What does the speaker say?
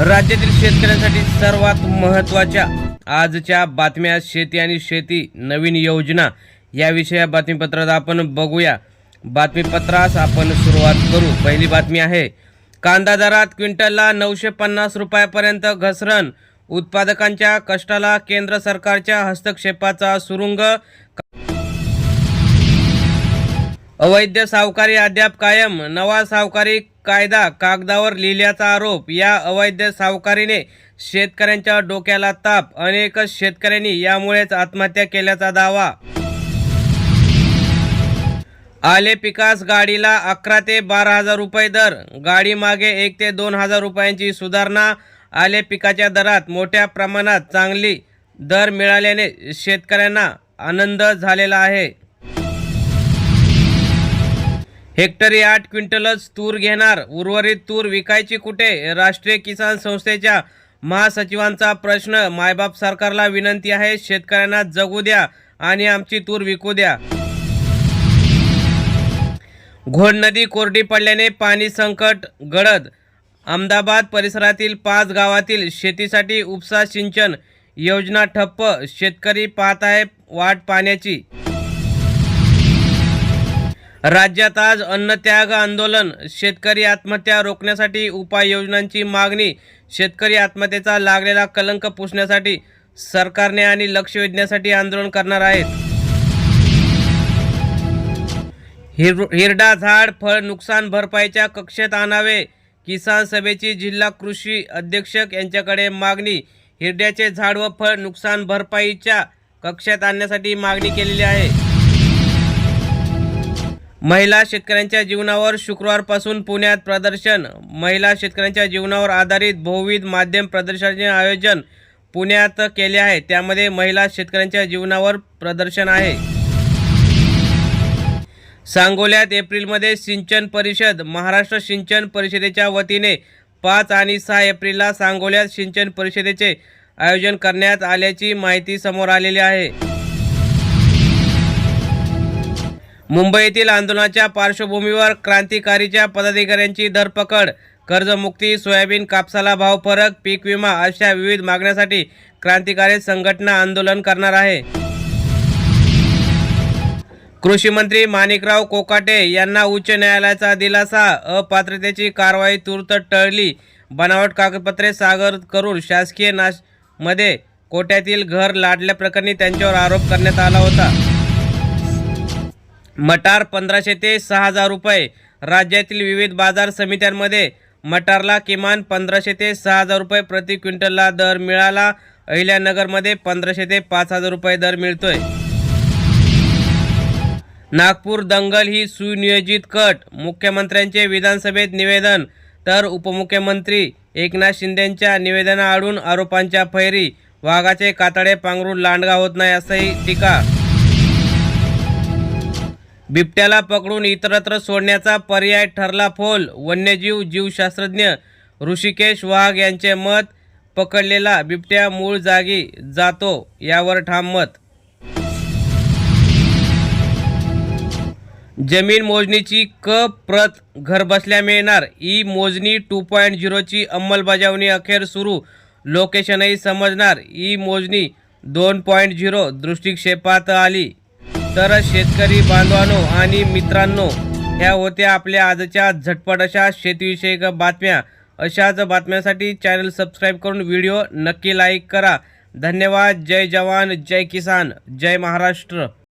राज्यातील शेतकऱ्यांसाठी सर्वात महत्त्वाच्या आजच्या बातम्या शेती आणि शेती नवीन योजना. याविषयी या बातमीपत्रात आपण बघूया. बातमीपत्रास आपण सुरुवात करू. पहिली बातमी आहे कांदा दरात क्विंटलला नऊशे पन्नास रुपयापर्यंत घसरण. उत्पादकांच्या कष्टाला केंद्र सरकारच्या हस्तक्षेपाचा सुरुंग. अवैध सावकारी अद्याप कायम. नवा सावकारी कायदा कागदावर लिहिल्याचा आरोप या अवैध सावकारीने शेतकऱ्यांच्या डोक्याला ताप अनेक शेतकऱ्यांनी यामुळेच आत्महत्या केल्याचा दावा. आले पिकास गाडीला अकरा ते बारा हजार रुपये दर गाडी मागे एक ते दोन हजार रुपयांची सुधारणा आले पिकाच्या दरात मोठ्या प्रमाणात चांगली दर मिळाल्याने शेतकऱ्यांना आनंद झालेला आहे. हेक्टरी आठ क्विंटलच तूर घेणार. उर्वरित तूर विकायची कुठे? राष्ट्रीय किसान संस्थेच्या महासचिवांचा प्रश्न. मायबाप सरकारला विनंती आहे शेतकऱ्यांना जगू द्या आणि आमची तूर विकू द्या. घोड नदी कोरडी पडल्याने पाणी संकट गडद. अहमदाबाद परिसरातील पाच गावातील शेतीसाठी उपसा सिंचन योजना ठप्प. शेतकरी पाहत आहे वाट पाण्याची राज्यात आज अन्नत्याग आंदोलन. शेतकरी आत्महत्या रोखण्यासाठी उपाययोजनांची मागणी. शेतकरी आत्महत्येचा लागलेला कलंक पुसण्यासाठी सरकारने आणि लक्ष वेधण्यासाठी आंदोलन करणार आहेत. हिर हिरडा झाड फळ नुकसान भरपाईच्या कक्षेत आणावे. किसान सभेची जिल्हा कृषी अधीक्षक यांच्याकडे मागणी. हिरड्याचे झाड व फळ नुकसान भरपाईच्या कक्षात आणण्यासाठी मागणी केलेली आहे. महिला शेतकऱ्यांच्या जीवनावर शुक्रवारपासून पुण्यात प्रदर्शन. महिला शेतकऱ्यांच्या जीवनावर आधारित बहुविध माध्यम प्रदर्शनाचे आयोजन पुण्यात केले आहे. त्यामध्ये महिला शेतकऱ्यांच्या जीवनावर प्रदर्शन आहे. सांगोल्यात एप्रिलमध्ये सिंचन परिषद महाराष्ट्र सिंचन परिषदेच्या वतीने पाच आणि सहा एप्रिलला सांगोल्यात सिंचन परिषदेचे आयोजन करण्यात आल्याची माहिती समोर आलेली आहे. मुंबईतील आंदोलनाच्या पार्श्वभूमीवर क्रांतिकारीच्या पदाधिकाऱ्यांची धरपकड. कर्जमुक्ती सोयाबीन कापसाला भाव फरक पीक विमा अशा विविध मागण्यासाठी क्रांतिकारी संघटना आंदोलन करणार आहे. कृषी मंत्री माणिकराव कोकाटे यांना उच्च न्यायालयाचा दिलासा. अपात्रतेची कारवाई तूर्त टळली. बनावट कागदपत्रे सागर करून शासकीय नाशमध्ये कोट्यातील घर लाडल्याप्रकरणी त्यांच्यावर आरोप करण्यात आला होता. मटार पंधराशे ते सहा हजार रुपये. राज्यातील विविध बाजार समित्यांमध्ये मटारला किमान पंधराशे ते सहा हजार रुपये प्रति क्विंटलला दर मिळाला. अहिल्यानगरमध्ये पंधराशे ते पाच हजार रुपये दर मिळतोय. नागपूर दंगल ही सुनियोजित कट. मुख्यमंत्र्यांचे विधानसभेत निवेदन. तर उपमुख्यमंत्री एकनाथ शिंदेंच्या निवेदनाआडून आरोपांच्या फैरी. वाघाचे कातडे पांघरून लांडगा होत नाही असंही टीका बिबट्याला पकडून इतरत्र सोडण्याचा पर्याय ठरला फोल. वन्यजीव जीवशास्त्रज्ञ ऋषिकेश वाघ यांचे मत पकडलेला बिबट्या मूळ जागी जातो यावर ठाम मत. जमीन मोजणीची क प्रत घरबसल्या मिळणार. ई मोजणी टू पॉईंट झिरोची अंमलबजावणी अखेर सुरू. लोकेशनही समजणार. ई मोजणी दोन पॉईंट झिरो दृष्टिक्षेपात आली. तर शेतकरी बांधवांनो आणि मित्रांनो ह्या होत्या आपल्या आजच्या झटपट अशा शेतीविषयक बातम्या. अशाच बातम्यांसाठी चॅनल सबस्क्राईब करून व्हिडिओ नक्की लाईक करा. धन्यवाद. जय जवान. जय किसान. जय महाराष्ट्र.